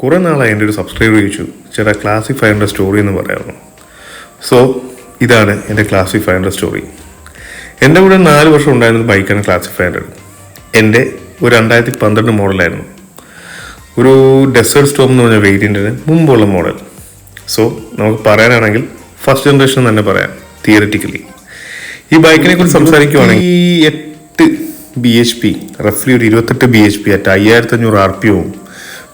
കുറേ നാളായി എന്റെ ഒരു സബ്സ്ക്രൈബർ ചോദിച്ചു ചേട്ടാ ക്ലാസിഫയറിന്റെ സ്റ്റോറി എന്ന് പറയാമോ? സോ ഇതാണ് എന്റെ ക്ലാസിഫയറിന്റെ സ്റ്റോറി എന്റെ കൂടെ നാല് വർഷം ഉണ്ടായിരുന്ന ബൈക്കാണ് ക്ലാസിഫയറിന്റെ എന്റെ ഒരു രണ്ടായിരത്തി പന്ത്രണ്ട് മോഡലായിരുന്നു. ഒരു ഡെസേർട്ട് സ്റ്റോം എന്ന് പറഞ്ഞ വേരിയന്റിന് മുമ്പുള്ള മോഡൽ. സോ നമുക്ക് പറയാനാണെങ്കിൽ ഫസ്റ്റ് ജനറേഷൻ തന്നെ പറയാം തിയററ്റിക്കലി ഈ ബൈക്കിനെ കുറിച്ച് സംസാരിക്കുവാണെങ്കിൽ ഈ എട്ട് ബി എച്ച് പി റഫ്ലി ഒരു ഇരുപത്തെട്ട് ബി എച്ച് പി അറ്റ് അയ്യായിരത്തി അഞ്ഞൂറ് ആർ പി ഒവും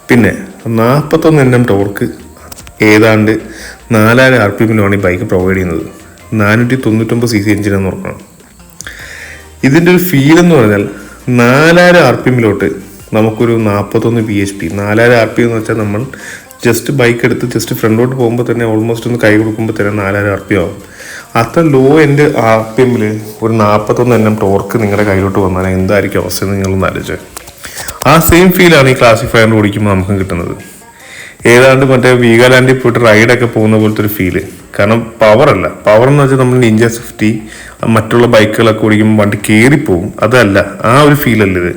പിന്നെ നാൽപ്പത്തൊന്ന് എൻ എം ടോർക്ക് ഏതാണ്ട് നാലായിരം ആർ പി എമ്മിലാണ് ഈ ബൈക്ക് പ്രൊവൈഡ് ചെയ്യുന്നത്. നാനൂറ്റി തൊണ്ണൂറ്റൊമ്പത് സി സി എഞ്ചിനെന്ന് ഓർക്കണം ഇതിന്റെ ഒരു ഫീൽ എന്ന് പറഞ്ഞാൽ നാലായിരം ആർ പി എമ്മിലോട്ട് നമുക്കൊരു നാൽപ്പത്തൊന്ന് ബി എച്ച് പി നാലായിരം ആർ പി എന്ന് വെച്ചാൽ നമ്മൾ ജസ്റ്റ് ബൈക്ക് എടുത്ത് ജസ്റ്റ് ഫ്രണ്ടോട്ട് പോകുമ്പോൾ തന്നെ ഓൾമോസ്റ്റ് ഒന്ന് കൈ കൊടുക്കുമ്പോൾ തന്നെ നാലായിരം ആർ പി ആവും. അത്ര ലോ എന്റെ ആർ പി എമ്മിൽ ഒരു നാൽപ്പത്തൊന്ന് എണ്ണം ടോർക്ക് നിങ്ങളുടെ കയ്യിലോട്ട് വന്നാൽ എന്തായിരിക്കും അവസ്ഥ എന്ന് നിങ്ങളൊന്ന് ആലോചിച്ച്. ആ സെയിം ഫീലാണ് ഈ ക്ലാസിഫയർ ഓടിക്കുമ്പോൾ നമുക്ക് കിട്ടുന്നത്. ഏതാണ്ട് മറ്റേ വീഗാലാൻഡിൽ പോയിട്ട് റൈഡൊക്കെ പോകുന്ന പോലത്തെ ഒരു ഫീൽ കാരണം പവർ അല്ല. പവർ എന്ന് വെച്ചാൽ നമ്മൾ നിഞ്ച സിഫ്റ്റി മറ്റുള്ള ബൈക്കുകളൊക്കെ ഓടിക്കുമ്പോൾ വണ്ടി കയറിപ്പോവും അതല്ല. ആ ഒരു ഫീൽ അല്ല ഇത്.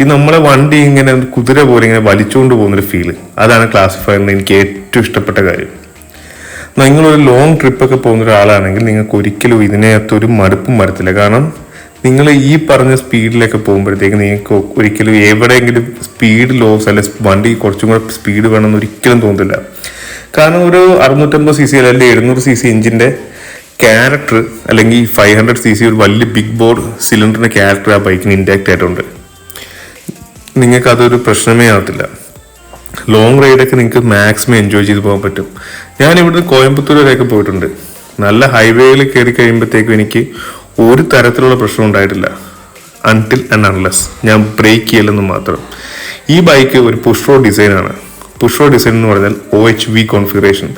ഇത് നമ്മളെ വണ്ടി ഇങ്ങനെ കുതിര പോലെ ഇങ്ങനെ വലിച്ചുകൊണ്ട് പോകുന്നൊരു ഫീൽ അതാണ് ക്ലാസിഫയറിന് എനിക്ക് ഏറ്റവും ഇഷ്ടപ്പെട്ട കാര്യം. നിങ്ങളൊരു ലോങ് ട്രിപ്പൊക്കെ പോകുന്ന ഒരാളാണെങ്കിൽ നിങ്ങൾക്ക് ഒരിക്കലും ഇതിനകത്തൊരു മടുപ്പും വരത്തില്ല. കാരണം നിങ്ങൾ ഈ പറഞ്ഞ സ്പീഡിലൊക്കെ പോകുമ്പോഴത്തേക്ക് നിങ്ങൾക്ക് ഒരിക്കലും എവിടെയെങ്കിലും സ്പീഡ് ലോസ് അല്ലെ വണ്ടി കുറച്ചും കൂടെ സ്പീഡ് വേണമെന്ന് ഒരിക്കലും തോന്നില്ല. കാരണം ഒരു അറുന്നൂറ്റമ്പത് സി സി അല്ലെങ്കിൽ എഴുന്നൂറ് സി സി എഞ്ചിന്റെ ക്യാരക്ടർ അല്ലെങ്കിൽ ഫൈവ് ഹൺഡ്രഡ് സി സി ഒരു വലിയ ബിഗ് ബോർഡ് സിലിണ്ടറിന്റെ ക്യാരക്ടർ ആ ബൈക്കിന് ഇൻടാക്ട് ആയിട്ടുണ്ട്. നിങ്ങൾക്ക് അതൊരു പ്രശ്നമേ ആവത്തില്ല. ലോങ് റൈഡൊക്കെ നിങ്ങൾക്ക് മാക്സിമം എൻജോയ് ചെയ്ത് പോകാൻ പറ്റും. ഞാൻ ഇവിടുന്ന് കോയമ്പത്തൂർ വരെയൊക്കെ പോയിട്ടുണ്ട്. നല്ല ഹൈവേയിൽ കയറി കഴിയുമ്പോഴത്തേക്കും എനിക്ക് ഒരു തരത്തിലുള്ള പ്രശ്നം ഉണ്ടായിട്ടില്ല. അൺടിൽ ആൻഡ് അൺലെസ് ഞാൻ ബ്രേക്ക് ചെയ്യലെന്ന് മാത്രം. ഈ ബൈക്ക് ഒരു പുഷ്റോ ഡിസൈനാണ് പുഷ്റോ ഡിസൈൻ എന്ന് പറഞ്ഞാൽ ഒ എച്ച് വി കോൺഫിഗറേഷൻ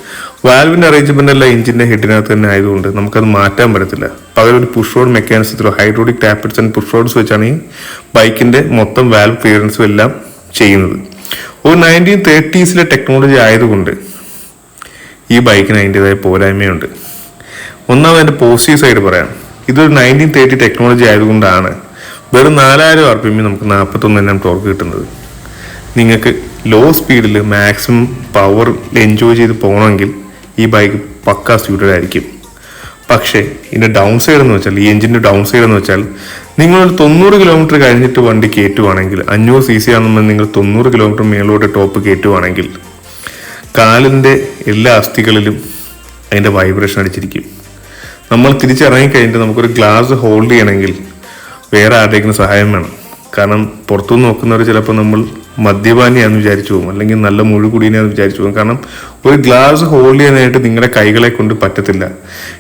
വാൽവിന്റെ അറേഞ്ച്മെന്റ് അല്ല എഞ്ചിന്റെ ഹെഡിനകത്ത് തന്നെ ആയതുകൊണ്ട് നമുക്കത് മാറ്റാൻ പറ്റത്തില്ല. പകരം ഒരു push rod മെക്കാനിസത്തിലോ hydraulic tappets and push rods വെച്ചാണ് ഈ ബൈക്കിന്റെ മൊത്തം വാൽവ് ക്ലിയറൻസും എല്ലാം ചെയ്യുന്നത്. ഒരു നയന്റീൻ തേർട്ടീസിലെ ടെക്നോളജി ആയതുകൊണ്ട് ഈ ബൈക്കിന് അതിന്റെതായ പോരായ്മയുണ്ട്. ഒന്നാമത് അതിന്റെ പോസിറ്റീവ് സൈഡ് പറയാം. ഇതൊരു നയന്റീൻ തേർട്ടി ടെക്നോളജി ആയതുകൊണ്ടാണ് വെറും നാലായിരം ആർ പി എമ്മിൽ നമുക്ക് നാൽപ്പത്തൊന്ന് എണ്ണം ടോർക്ക് കിട്ടുന്നത്. നിങ്ങൾക്ക് ലോ സ്പീഡിൽ മാക്സിമം പവർ എൻജോയ് ചെയ്ത് പോകണമെങ്കിൽ ഈ ബൈക്ക് പക്ക സ്യൂട്ടഡ് ആയിരിക്കും. പക്ഷേ ഇതിന്റെ ഡൗൺ സൈഡ് എന്ന് വെച്ചാൽ ഈ എഞ്ചിന്റെ ഡൗൺ സൈഡ് എന്ന് വെച്ചാൽ നിങ്ങളൊരു തൊണ്ണൂറ് കിലോമീറ്റർ കഴിഞ്ഞിട്ട് വണ്ടി കയറ്റുവാണെങ്കിൽ അഞ്ഞൂറ് സി സി ആണെന്ന് നിങ്ങൾ തൊണ്ണൂറ് കിലോമീറ്റർ മേളിലോട്ട് ടോപ്പ് കയറ്റുവാണെങ്കിൽ കാലിന്റെ എല്ലാ അസ്ഥികളിലും അതിന്റെ വൈബ്രേഷൻ അടിച്ചിരിക്കും. നമ്മൾ തിരിച്ചിറങ്ങി കഴിഞ്ഞിട്ട് നമുക്കൊരു ഗ്ലാസ് ഹോൾഡ് ചെയ്യണമെങ്കിൽ വേറെ ആരുടെയെങ്കിലും സഹായം വേണം. കാരണം പുറത്തു നോക്കുന്നവർ ചിലപ്പോൾ നമ്മൾ മദ്യപാനിയാണെന്ന് വിചാരിച്ചു പോകും. അല്ലെങ്കിൽ നല്ല മുഴുകുടീനെയാന്ന് വിചാരിച്ചു പോകും. കാരണം ഒരു ഗ്ലാസ് ഹോൾഡ് ചെയ്യാനായിട്ട് നിങ്ങളുടെ കൈകളെ കൊണ്ട് പറ്റത്തില്ല.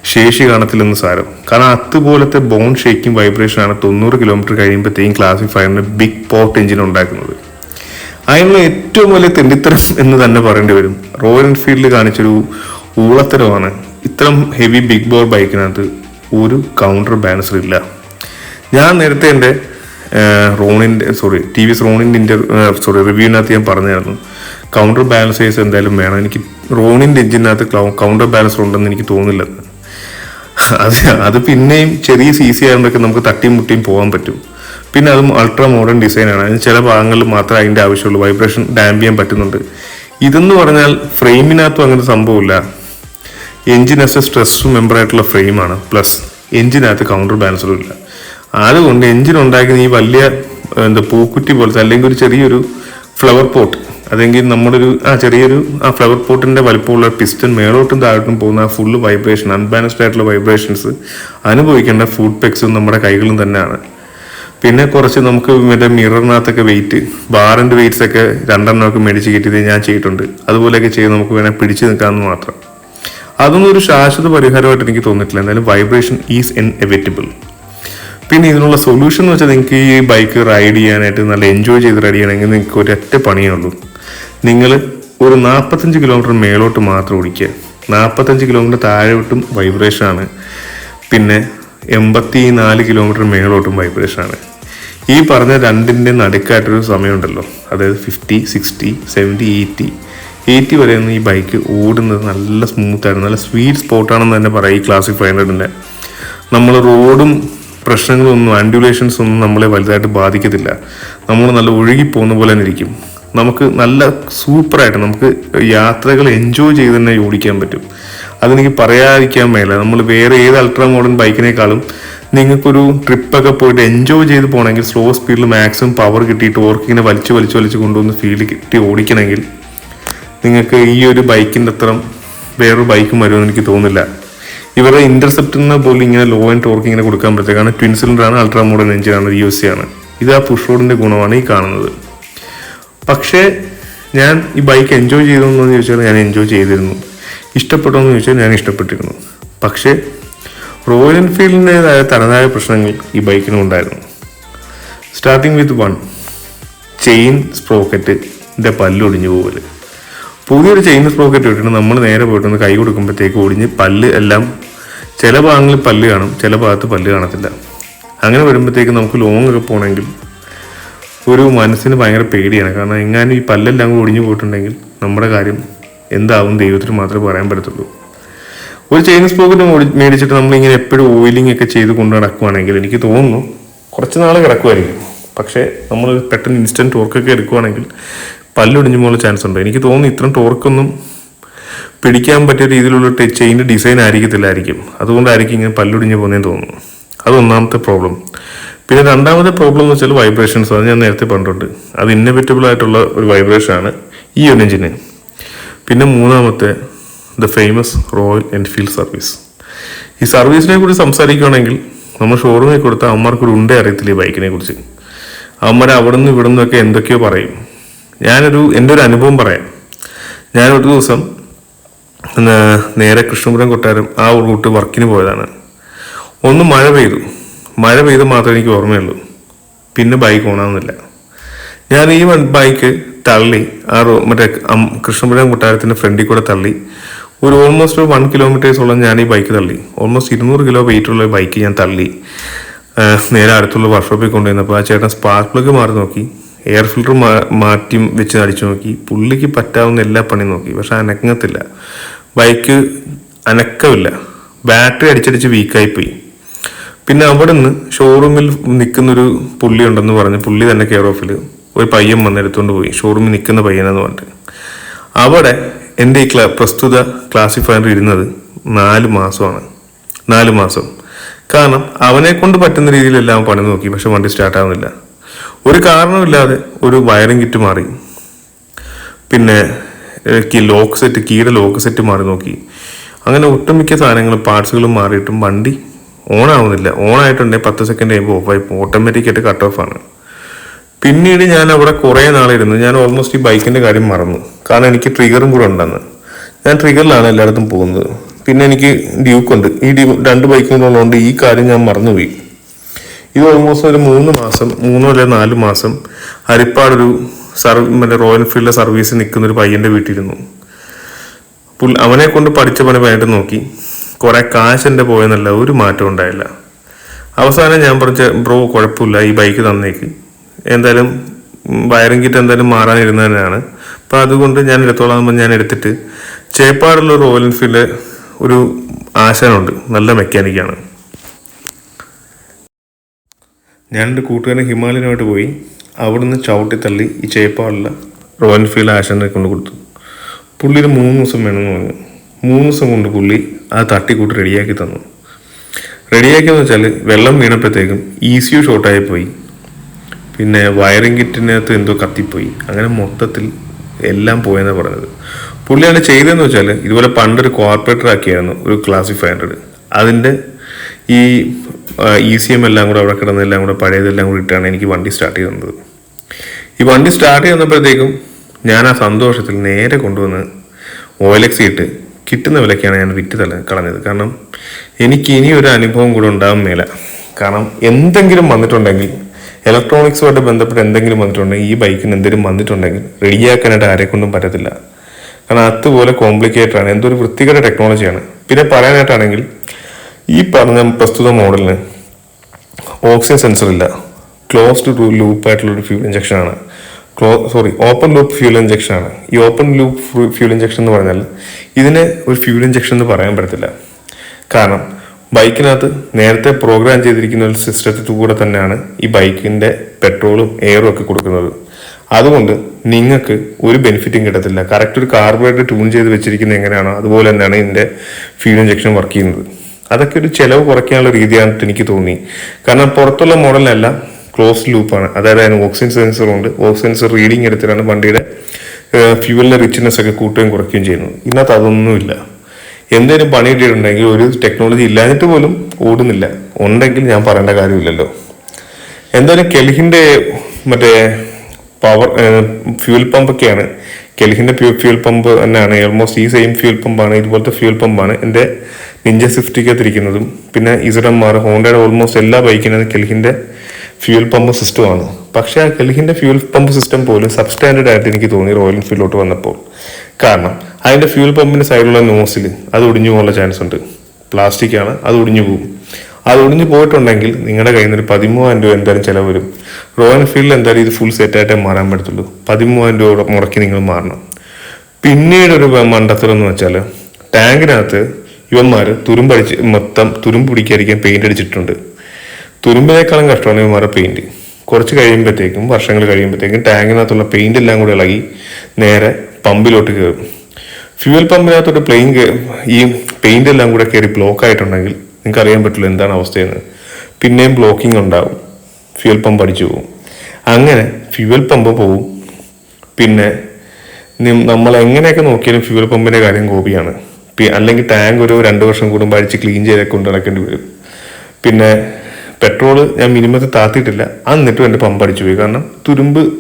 ശേഷി കാണത്തില്ലെന്ന് സാരം. കാരണം അതുപോലത്തെ ബോൺ ഷേക്കിംഗ് വൈബ്രേഷൻ ആണ് തൊണ്ണൂറ് കിലോമീറ്റർ കഴിയുമ്പോഴത്തേക്കും ക്ലാസിഫയറിന് ബിഗ് പോർട്ട് എഞ്ചിൻ ഉണ്ടാക്കുന്നത്. അതിനുള്ള ഏറ്റവും വലിയ തെണ്ടിത്തരം എന്ന് തന്നെ പറയേണ്ടി വരും. റോയൽ എൻഫീൽഡിൽ കാണിച്ചൊരു ഊളത്തരമാണ്. ഇത്തരം ഹെവി ബിഗ് ബോർ ബൈക്കിനകത്ത് ഒരു കൗണ്ടർ ബാലൻസർ ഇല്ല. ഞാൻ നേരത്തെ എന്റെ റോണിന്റെ സോറി ടി വി എസ് റോണിന്റെ ഇന്റർ സോറി റിവ്യൂവിനകത്ത് ഞാൻ പറഞ്ഞായിരുന്നു. കൗണ്ടർ ബാലൻസേഴ്സ് എന്തായാലും വേണം. എനിക്ക് റോണിന്റെ എഞ്ചിനകത്ത് കൗണ്ടർ ബാലൻസർ ഉണ്ടെന്ന് എനിക്ക് തോന്നില്ല അത് അത് പിന്നെയും ചെറിയ സി സി ആയതുകൊണ്ടൊക്കെ നമുക്ക് തട്ടിയും മുട്ടിയും പോകാൻ പറ്റും. പിന്നെ അതും അൾട്രാ മോഡേൺ ഡിസൈനാണ് അതിന് ചില ഭാഗങ്ങളിൽ മാത്രമേ അതിന്റെ ആവശ്യമുള്ളൂ. വൈബ്രേഷൻ ഡാമ്പ് ചെയ്യാൻ പറ്റുന്നുണ്ട്. ഇതെന്ന് പറഞ്ഞാൽ ഫ്രെയിമിനകത്തും അങ്ങനെ സംഭവമില്ല. Engine as a stress member ആയിട്ടുള്ള ഫ്രെയിമാണ്. പ്ലസ് എഞ്ചിനകത്ത് കൗണ്ടർ ബാലൻസറും ഇല്ല. അതുകൊണ്ട് എഞ്ചിൻ ഉണ്ടാക്കുന്ന ഈ വലിയ എന്താ പൂക്കുറ്റി പോലത്തെ അല്ലെങ്കിൽ ഒരു ചെറിയൊരു ഫ്ലവർ പോട്ട് അതെങ്കിൽ നമ്മുടെ ഒരു ആ ചെറിയൊരു ആ ഫ്ലവർ പോട്ടിന്റെ വലിപ്പമുള്ള പിസ്റ്റൻ മേളോട്ടും താഴോട്ടും പോകുന്ന ആ ഫുള്ള് വൈബ്രേഷൻ അൺബാലൻസ്ഡ് ആയിട്ടുള്ള വൈബ്രേഷൻസ് അനുഭവിക്കേണ്ട ഫുഡ് പെക്സും നമ്മുടെ കൈകളും തന്നെയാണ്. പിന്നെ കുറച്ച് നമുക്ക് മറ്റേ മിററിനകത്തൊക്കെ വെയിറ്റ് ബാറിന്റെ വെയിറ്റ്സൊക്കെ രണ്ടെണ്ണമൊക്കെ മേടിച്ച് കിട്ടിയത് ഞാൻ ചെയ്തിട്ടുണ്ട്. അതുപോലെയൊക്കെ ചെയ്ത് നമുക്ക് വേണേൽ പിടിച്ചു നിൽക്കാമെന്ന് മാത്രം. അതൊന്നും ഒരു ശാശ്വത പരിഹാരമായിട്ട് എനിക്ക് തോന്നിയിട്ടില്ല. എന്തായാലും വൈബ്രേഷൻ ഈസ് ഇൻഎവിറ്റബിൾ പിന്നെ ഇതിനുള്ള സൊല്യൂഷൻ എന്ന് വെച്ചാൽ നിങ്ങൾക്ക് ഈ ബൈക്ക് റൈഡ് ചെയ്യാനായിട്ട് നല്ല എൻജോയ് ചെയ്ത് റൈഡ് ചെയ്യണമെങ്കിൽ നിങ്ങൾക്ക് ഒരൊറ്റ പണിയേ ഉള്ളൂ. നിങ്ങൾ ഒരു നാൽപ്പത്തഞ്ച് കിലോമീറ്റർ മേലോട്ട് മാത്രം ഓടിക്കുക. നാൽപ്പത്തഞ്ച് കിലോമീറ്റർ താഴോട്ടും വൈബ്രേഷൻ ആണ്. പിന്നെ എൺപത്തി നാല് കിലോമീറ്റർ വൈബ്രേഷൻ ആണ്. ഈ പറഞ്ഞ രണ്ടിന്റെ നടുക്കായിട്ടൊരു സമയമുണ്ടല്ലോ. അതായത് fifty sixty seventy eighty eighty വരെയൊന്നും ഈ ബൈക്ക് ഓടുന്നത് നല്ല സ്മൂത്തായിരുന്നു നല്ല സ്വീറ്റ് സ്പോട്ടാണെന്ന് തന്നെ പറയാം ഈ ക്ലാസിക് ഫൈവ് ഹൺഡ്രഡിന്റെ നമ്മൾ റോഡും പ്രശ്നങ്ങളൊന്നും ആൻഡുലേഷൻസ് ഒന്നും നമ്മളെ വലുതായിട്ട് ബാധിക്കത്തില്ല. നമ്മൾ നല്ല ഒഴുകി പോകുന്ന പോലെ തന്നെ ഇരിക്കും. നമുക്ക് നല്ല സൂപ്പറായിട്ട് നമുക്ക് യാത്രകൾ എൻജോയ് ചെയ്ത് തന്നെ ഓടിക്കാൻ പറ്റും. അതെനിക്ക് പറയാതിരിക്കാൻ മേല. നമ്മൾ വേറെ ഏത് അൾട്രാ മോഡേൺ ബൈക്കിനേക്കാളും നിങ്ങൾക്കൊരു ട്രിപ്പൊക്കെ പോയിട്ട് എൻജോയ് ചെയ്ത് പോകണമെങ്കിൽ സ്ലോ സ്പീഡിൽ മാക്സിമം പവർ കിട്ടിയിട്ട് ഓർക്കിങ്ങനെ വലിച്ചു വലിച്ചു വലിച്ച് കൊണ്ടുവന്ന് ഫീൽ കിട്ടി ഓടിക്കണമെങ്കിൽ നിങ്ങൾക്ക് ഈ ഒരു ബൈക്കിന്റെ അത്ര വേറൊരു ബൈക്കും വരുമെന്ന് എനിക്ക് തോന്നുന്നില്ല. ഇവരുടെ ഇന്റർസെപ്റ്റിന് പോലും ഇങ്ങനെ ലോ ആൻഡ് ടോർക്ക് ഇങ്ങനെ കൊടുക്കാൻ പറ്റില്ല. കാരണം ട്വിൻ സിലിണ്ടറാണ് അൾട്രാ മോഡേൺ എഞ്ചിനാണ് സി ആണ് ഇത് ആ പുഷ് റോഡിന്റെ ഗുണമാണ് ഈ കാണുന്നത്. പക്ഷേ ഞാൻ ഈ ബൈക്ക് എൻജോയ് ചെയ്തു എന്ന് ചോദിച്ചാൽ ഞാൻ എൻജോയ് ചെയ്തിരുന്നു. ഇഷ്ടപ്പെട്ടോ എന്ന് ചോദിച്ചാൽ ഞാൻ ഇഷ്ടപ്പെട്ടിരുന്നു. പക്ഷേ റോയൽ എൻഫീൽഡിന്റെതായ തനതായ പ്രശ്നങ്ങൾ ഈ ബൈക്കിനും ഉണ്ടായിരുന്നു. Starting with one chain sprocket ഇതിന്റെ പല്ലൊടിഞ്ഞു പോകൽ പുതിയൊരു ചെയിൻ സ്പ്രോക്കറ്റ് ഇട്ടിട്ട് നമ്മൾ നേരെ പോയിട്ടൊന്ന് കൈ കൊടുക്കുമ്പോഴത്തേക്ക് ഒടിഞ്ഞ് പല്ല് എല്ലാം ചില ഭാഗങ്ങളിൽ പല്ല് കാണും ചില ഭാഗത്ത് പല്ല് കാണത്തില്ല. അങ്ങനെ വരുമ്പോഴത്തേക്ക് നമുക്ക് ലോങ് ഒക്കെ പോകണമെങ്കിൽ ഒരു മനസ്സിന് ഭയങ്കര പേടിയാണ്. കാരണം എങ്ങാനും ഈ പല്ലെല്ലാം കൂടി ഒടിഞ്ഞു പോയിട്ടുണ്ടെങ്കിൽ നമ്മുടെ കാര്യം എന്താവും ദൈവത്തിന് മാത്രമേ പറയാൻ പറ്റത്തുള്ളൂ. ഒരു ചെയിൻ സ്പോക്കറ്റ് മേടിച്ചിട്ട് നമ്മളിങ്ങനെ എപ്പോഴും ഓയിലിംഗ് ഒക്കെ ചെയ്ത് കൊണ്ട് നടക്കുവാണെങ്കിൽ എനിക്ക് തോന്നുന്നു കുറച്ച് നാൾ കിടക്കുമായിരിക്കും പക്ഷേ നമ്മൾ പെട്ടെന്ന് ഇൻസ്റ്റന്റ് വർക്കൊക്കെ എടുക്കുവാണെങ്കിൽ പല്ലൊടിഞ്ഞു പോകാനുള്ള ചാൻസ് ഉണ്ട്. എനിക്ക് തോന്നുന്നു ഇത്രയും ടോർക്കൊന്നും പിടിക്കാൻ പറ്റിയ രീതിയിലുള്ള ചെയിന്റെ ഡിസൈൻ ആയിരിക്കത്തില്ലായിരിക്കും. അതുകൊണ്ടായിരിക്കും ഇങ്ങനെ പല്ലൊടിഞ്ഞു പോകുന്നതെന്ന് തോന്നുന്നു. അത് ഒന്നാമത്തെ പ്രോബ്ലം പിന്നെ രണ്ടാമത്തെ പ്രോബ്ലം എന്ന് വെച്ചാൽ വൈബ്രേഷൻസ് അത് ഞാൻ നേരത്തെ പറഞ്ഞിട്ടുണ്ട്. അത് ഇന്നബിറ്റബിൾ ആയിട്ടുള്ള ഒരു വൈബ്രേഷൻ ആണ് ഈ ഒരു എഞ്ചിന് പിന്നെ മൂന്നാമത്തെ the famous Royal Enfield service ഈ സർവീസിനെ കുറിച്ച് സംസാരിക്കുകയാണെങ്കിൽ നമ്മൾ ഷോറൂമിൽ കൊടുത്ത അമ്മമാർക്കൊരു ഉണ്ടേ അറിയത്തില്ല ഈ ബൈക്കിനെ കുറിച്ച്? അമ്മമാർ അവിടെ നിന്ന് ഇവിടെ നിന്നൊക്കെ എന്തൊക്കെയോ പറയും. ഞാനൊരു എന്റെ ഒരു അനുഭവം പറയാം. ഞാൻ ഒരു ദിവസം നേരെ കൃഷ്ണപുരം കൊട്ടാരം ആ റൂട്ട് വർക്കിന് പോയതാണ്. ഒന്ന് മഴ പെയ്തു. മഴ പെയ്ത് മാത്രമേ എനിക്ക് ഓർമ്മയുള്ളൂ. പിന്നെ ബൈക്ക് ഓണാവുന്നില്ല. ഞാൻ ഈ ബൈക്ക് തള്ളി ആ റോ മറ്റേ കൃഷ്ണപുരം കൊട്ടാരത്തിന്റെ ഫ്രണ്ടിൽ കൂടെ തള്ളി ഒരു ഓൾമോസ്റ്റ് വൺ കിലോമീറ്റേഴ്സോളം ഞാൻ ഈ ബൈക്ക് തള്ളി. ഓൾമോസ്റ്റ് ഇരുന്നൂറ് കിലോ വെയിറ്റ് ഉള്ള ബൈക്ക് ഞാൻ തള്ളി. നേരെ അടുത്തുള്ള വർക്ക്ഷോപ്പിൽ കൊണ്ടുവന്നപ്പോൾ ആ ചേട്ടൻ സ്പാർക്ക് പ്ലഗ് മാറി നോക്കി. എയർ ഫിൽറ്റർ മാറ്റി വെച്ച് അടിച്ചു നോക്കി. പുള്ളിക്ക് പറ്റാവുന്ന എല്ലാ പണിയും നോക്കി. പക്ഷെ അനങ്ങത്തില്ല. ബൈക്ക് അനക്കമില്ല. ബാറ്ററി അടിച്ചടിച്ച് വീക്കായി പോയി പിന്നെ അവിടെ നിന്ന് ഷോറൂമിൽ നിൽക്കുന്നൊരു പുള്ളി ഉണ്ടെന്ന് പറഞ്ഞ് പുള്ളി തന്നെ കെയർ ഓഫിൽ ഒരു പയ്യൻ വന്ന് എടുത്തുകൊണ്ട് പോയി. ഷോറൂമിൽ നിൽക്കുന്ന പയ്യനെന്ന് പറഞ്ഞിട്ട്. അവിടെ എന്റെ ഈ ക്ലാ പ്രസ്തുത ക്ലാസിഫയർ ഇരുന്നത് നാല് മാസമാണ്. നാല് മാസം. കാരണം അവനെ കൊണ്ട് പറ്റുന്ന രീതിയിലെല്ലാം പണി നോക്കി. പക്ഷെ വണ്ടി സ്റ്റാർട്ട് ആവുന്നില്ല. ഒരു കാരണമില്ലാതെ ഒരു വയറിംഗ് കിറ്റ് മാറി. പിന്നെ കീ ലോക്ക് സെറ്റ് കീയുടെ ലോക്ക് സെറ്റ് മാറി നോക്കി. അങ്ങനെ ഒട്ടുമിക്ക സാധനങ്ങളും പാർട്സുകളും മാറിയിട്ടും വണ്ടി ഓൺ ആവുന്നില്ല ഓൺ ആയിട്ടുണ്ടെങ്കിൽ പത്ത് സെക്കൻഡ് കഴിയുമ്പോൾ ഓഫായി ഓട്ടോമാറ്റിക് ആയിട്ട് കട്ട് ഓഫ് ആണ്. പിന്നീട് ഞാൻ അവിടെ കുറേ നാളിരുന്നു ഞാൻ ഓൾമോസ്റ്റ് ഈ ബൈക്കിന്റെ കാര്യം മറന്നു. കാരണം എനിക്ക് ട്രിഗറും കൂടെ ഉണ്ടെന്ന്. ഞാൻ ട്രിഗറിലാണ് എല്ലായിടത്തും പോകുന്നത്. പിന്നെ എനിക്ക് ഡ്യൂക്ക് ഉണ്ട്. ഈ ഡ്യൂ രണ്ട് ബൈക്കും കൂടെ ഉള്ളതുകൊണ്ട് ഈ കാര്യം ഞാൻ മറന്നുപോയി. ഇത് ഓൾമോസ്റ്റ് ഒരു മൂന്ന് മാസം മൂന്നോ അല്ലെങ്കിൽ നാല് മാസം ഹരിപ്പാടൊരു സർവ് മറ്റേ റോയൽ എൻഫീൽഡിലെ സർവീസ് നിൽക്കുന്ന ഒരു പയ്യന്റെ വീട്ടിലിരുന്നു. പുൽ അവനെ കൊണ്ട് പഠിച്ച പണി വേണ്ടി നോക്കി. കുറെ കാശ് പോയെന്നല്ല ഒരു മാറ്റം ഉണ്ടായില്ല. അവസാനം ഞാൻ പറഞ്ഞ ബ്രോ കുഴപ്പമില്ല ഈ ബൈക്ക് തന്നേക്ക്. എന്തായാലും വയറിംഗ് കിറ്റ് എന്തായാലും മാറാനിരുന്നതന്നെയാണ് അപ്പം അതുകൊണ്ട് ഞാൻ എടുത്തോളാം ഞാൻ എടുത്തിട്ട് ചേപ്പാടുള്ള റോയൽ എൻഫീൽഡ് ഒരു ആശാനുണ്ട് നല്ല മെക്കാനിക്കാണ് ഞാൻ എന്റെ കൂട്ടുകാരൻ ഹിമാലയനുമായിട്ട് പോയി അവിടുന്ന് ചവിട്ടി തള്ളി ഈ ചേപ്പാളിലെ റോയൽ എൻഫീൽഡ് ആശാനെ കൊണ്ട് കൊടുത്തു. പുള്ളിയിൽ മൂന്ന് ദിവസം വേണമെന്ന് പറഞ്ഞു. മൂന്ന് ദിവസം കൊണ്ട് പുള്ളി ആ തട്ടിക്കൂട്ട് റെഡിയാക്കി തന്നു. റെഡിയാക്കിയെന്ന് വെച്ചാൽ വെള്ളം വീണപ്പോഴത്തേക്കും ഈസിയു ഷോർട്ടായി പോയി. പിന്നെ വയറിംഗ് കിറ്റിനകത്ത് എന്തോ കത്തിപ്പോയി. അങ്ങനെ മൊത്തത്തിൽ എല്ലാം പോയെന്നാണ് പറഞ്ഞത്. പുള്ളിയാണ് ചെയ്തതെന്ന് വെച്ചാൽ ഇതുപോലെ പണ്ടൊരു കോർപ്പറേറ്റർ ആക്കിയായിരുന്നു ഒരു ക്ലാസിഫൈഡ് അതിന്റെ ഈ ഇ സി എം എല്ലാം കൂടെ അവിടെ കിടന്നെല്ലാം കൂടെ പഴയതെല്ലാം കൂടി ഇട്ടാണ് എനിക്ക് വണ്ടി സ്റ്റാർട്ട് ചെയ്ത് തന്നത്. ഈ വണ്ടി സ്റ്റാർട്ട് ചെയ്യുന്നപ്പോഴത്തേക്കും ഞാൻ ആ സന്തോഷത്തിൽ നേരെ കൊണ്ടുവന്ന് ഓയിലക്സി ഇട്ട് കിട്ടുന്ന വിലക്കാണ് ഞാൻ വിറ്റ് തല കളഞ്ഞത്. കാരണം എനിക്ക് ഇനി ഒരു അനുഭവം കൂടെ ഉണ്ടാകും മേല. കാരണം എന്തെങ്കിലും വന്നിട്ടുണ്ടെങ്കിൽ ഇലക്ട്രോണിക്സുമായിട്ട് ബന്ധപ്പെട്ട് എന്തെങ്കിലും വന്നിട്ടുണ്ടെങ്കിൽ ഈ ബൈക്കിന് എന്തെങ്കിലും വന്നിട്ടുണ്ടെങ്കിൽ റെഡിയാക്കാനായിട്ട് ആരെ കൊണ്ടും പറ്റത്തില്ല. കാരണം അതുപോലെ കോംപ്ലിക്കേറ്റഡ് ആണ്. എന്തൊരു വൃത്തികര ടെക്നോളജിയാണ് പിന്നെ പറയാനായിട്ടാണെങ്കിൽ ഈ പറഞ്ഞ പ്രസ്തുത മോഡലിന് ഓക്സിജൻ സെൻസർ ഇല്ല ക്ലോസ്ഡ് ലൂപ്പ് ആയിട്ടുള്ള ഒരു ഫ്യൂൽ ഇഞ്ചക്ഷൻ ആണ്. ക്ലോ sorry open loop fuel injection ആണ്. ഈ ഓപ്പൺ ലൂപ്പ് ഫ്യൂൽ ഇഞ്ചക്ഷൻ എന്ന് പറഞ്ഞാൽ ഇതിനെ ഒരു ഫ്യൂൽ ഇഞ്ചക്ഷൻ എന്ന് പറയാൻ പറ്റത്തില്ല. കാരണം ബൈക്കിനകത്ത് നേരത്തെ പ്രോഗ്രാം ചെയ്തിരിക്കുന്ന ഒരു സിസ്റ്റത്തിൽ കൂടെ തന്നെയാണ് ഈ ബൈക്കിന്റെ പെട്രോളും എയറും ഒക്കെ കൊടുക്കുന്നത്. അതുകൊണ്ട് നിങ്ങൾക്ക് ഒരു ബെനിഫിറ്റും കിട്ടത്തില്ല. കറക്റ്റ് ഒരു കാർബോഹൈഡ്രേറ്റ് ട്യൂൺ ചെയ്ത് വെച്ചിരിക്കുന്നത് എങ്ങനെയാണോ അതുപോലെ തന്നെയാണ് ഇതിന്റെ ഫ്യൂൽ ഇഞ്ചക്ഷൻ വർക്ക് ചെയ്യുന്നത്. അതൊക്കെ ഒരു ചിലവ് കുറയ്ക്കാനുള്ള രീതിയാണെന്ന് എനിക്ക് തോന്നി. കാരണം പുറത്തുള്ള മോഡലല്ല ക്ലോസ് ലൂപ്പാണ് അതായത് അതിന് ഓക്സിജൻ സെൻസർ ഉണ്ട്. ഓക്സിജൻ സെൻസർ റീഡിങ് എടുത്തിട്ടാണ് വണ്ടിയുടെ ഫ്യൂവലിന്റെ റിച്ച്നെസ് ഒക്കെ കൂട്ടുകയും കുറയ്ക്കുകയും ചെയ്യുന്നത്. ഇന്നത്തെ അതൊന്നുമില്ല. പണി കിട്ടിയിട്ടുണ്ടെങ്കിൽ ഒരു ടെക്നോളജി ഇല്ലാഞ്ഞിട്ട് പോലും ഓടുന്നില്ല. ഉണ്ടെങ്കിൽ ഞാൻ പറയേണ്ട കാര്യമില്ലല്ലോ. എന്തായാലും കെൽഹിന്റെ മറ്റേ പവർ ഫ്യൂൽ പമ്പൊക്കെയാണ് കെൽഹിന്റെ ഫ്യൂൽ പമ്പ് തന്നെയാണ്. ഓൾമോസ്റ്റ് ഈ സെയിം ഫ്യൂൽ പമ്പാണ് ഇതുപോലത്തെ ഫ്യൂൽ പമ്പാണ് എന്റെ നിഞ്ച സ്വിഫ്റ്റിക്കകത്തിരിക്കുന്നതും പിന്നെ ഇസഡം ആർ ഹോണ്ടയുടെ ഓൾമോസ്റ്റ് എല്ലാ ബൈക്കിനും കെൽഹിന്റെ ഫ്യൂൽ പമ്പ് സിസ്റ്റമാണ് പക്ഷേ ആ കെൽഹിന്റെ ഫ്യൂൽ പമ്പ് സിസ്റ്റം പോലും സബ്സ്റ്റാൻഡേർഡ് ആയിട്ട് എനിക്ക് തോന്നി റോയൽ എൻഫീൽഡിലോട്ട് വന്നപ്പോൾ. കാരണം അതിന്റെ ഫ്യൂൽ പമ്പിന്റെ സൈഡിലുള്ള നോസിൽ അത് ഒടിഞ്ഞു പോകാനുള്ള ചാൻസ് ഉണ്ട്. പ്ലാസ്റ്റിക് ആണ് അത് ഒടിഞ്ഞു പോകും. അത് ഒടിഞ്ഞു പോയിട്ടുണ്ടെങ്കിൽ നിങ്ങളുടെ കയ്യിൽ നിന്ന് ഒരു പതിമൂവായിരം രൂപ എന്തായാലും ചിലവ് വരും. റോയൽ എൻഫീൽഡിൽ എന്തായാലും ഇത് ഫുൾ സെറ്റായിട്ടേ മാറാൻ പറ്റത്തുള്ളൂ. പതിമൂവായിരം രൂപ മുടക്കി നിങ്ങൾ മാറണം. പിന്നീട് ഒരു മണ്ടത്തരം എന്ന് വെച്ചാൽ ടാങ്കിനകത്ത് ഇവന്മാർ തുരുമ്പടിച്ച് മൊത്തം തുരുമ്പ് പിടിക്കാതിരിക്കാൻ പെയിന്റ് അടിച്ചിട്ടുണ്ട്. തുരുമ്പിനേക്കാളും കഷ്ടമാണ് ഇവന്മാരുടെ പെയിന്റ് കുറച്ച് കഴിയുമ്പോഴത്തേക്കും വർഷങ്ങൾ കഴിയുമ്പോഴത്തേക്കും ടാങ്കിനകത്തുള്ള പെയിന്റ് എല്ലാം കൂടി ഇളകി നേരെ പമ്പിലോട്ട് കയറും. ഫ്യൂവൽ പമ്പിനകത്തോട്ട് പ്ലെയിൻ ഈ പെയിന്റ് എല്ലാം കൂടെ കയറി ബ്ലോക്ക് ആയിട്ടുണ്ടെങ്കിൽ നിങ്ങൾക്ക് അറിയാൻ പറ്റില്ല എന്താണ് അവസ്ഥയെന്ന്. പിന്നെയും ബ്ലോക്കിംഗ് ഉണ്ടാവും. ഫ്യൂവൽ പമ്പ് അടിച്ചു പോകും. അങ്ങനെ ഫ്യൂവൽ പമ്പ് പോവും. പിന്നെ നമ്മൾ എങ്ങനെയൊക്കെ നോക്കിയാലും ഫ്യൂവൽ പമ്പിന്റെ കാര്യം കോപിയാണ് പി- അല്ലെങ്കിൽ ടാങ്ക് ഒരു രണ്ട് വർഷം കൂടുമ്പോൾ അടിച്ച് ക്ലീൻ ചെയ്തൊക്കെ കൊണ്ട് നടക്കേണ്ടി വരും. പിന്നെ പെട്രോൾ ഞാൻ മിനിമത്തിൽ താത്തിയിട്ടില്ല. എന്നിട്ടും എന്റെ പമ്പ് അടിച്ചു പോയി. കാരണം തുരുമ്പ്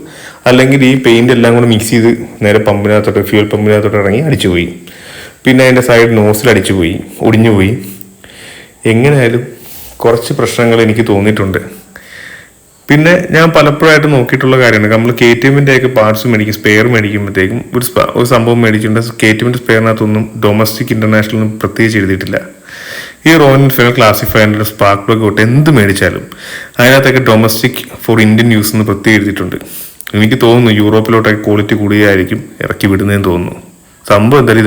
അല്ലെങ്കിൽ ഈ പെയിന്റ് എല്ലാം കൂടെ മിക്സ് ചെയ്ത് നേരെ പമ്പിനകത്തോട്ട് ഫ്യൂൽ പമ്പിനകത്തോട്ട് ഇറങ്ങി അടിച്ചു പോയി. പിന്നെ അതിന്റെ സൈഡ് നോസിൽ അടിച്ചു പോയി. ഒടിഞ്ഞു പോയി. എങ്ങനെയായാലും കുറച്ച് പ്രശ്നങ്ങൾ എനിക്ക് തോന്നിയിട്ടുണ്ട്. പിന്നെ ഞാൻ പലപ്പോഴായിട്ട് നോക്കിയിട്ടുള്ള കാര്യമാണ്. നമ്മൾ കെ ടി എമ്മിന്റെ ഒക്കെ പാർട്സ് മേടിക്കും സ്പെയർ മേടിക്കുമ്പോഴത്തേക്കും ഒരു ഒരു സംഭവം മേടിച്ചിട്ടുണ്ട്. കെ ടി എമ്മിന്റെ സ്പെയറിനകത്തൊന്നും ഡൊമസ്റ്റിക് ഇന്റർനാഷണൽ ഒന്നും പ്രത്യേകിച്ച് എഴുതിയിട്ടില്ല. ഈ Royal Enfield classified spark plug തൊട്ട് എന്ത് മേടിച്ചാലും അതിനകത്തൊക്കെ ഡൊമസ്റ്റിക് ഫോർ ഇന്ത്യൻ യൂസ് എന്ന് പ്രത്യേകം എഴുതിയിട്ടുണ്ട്. എനിക്ക് തോന്നുന്നു യൂറോപ്പിലോട്ടൊക്കെ ക്വാളിറ്റി കൂടിയായിരിക്കും ഇറക്കി വിടുന്നതെന്ന് തോന്നുന്നു. സംഭവം എന്തായാലും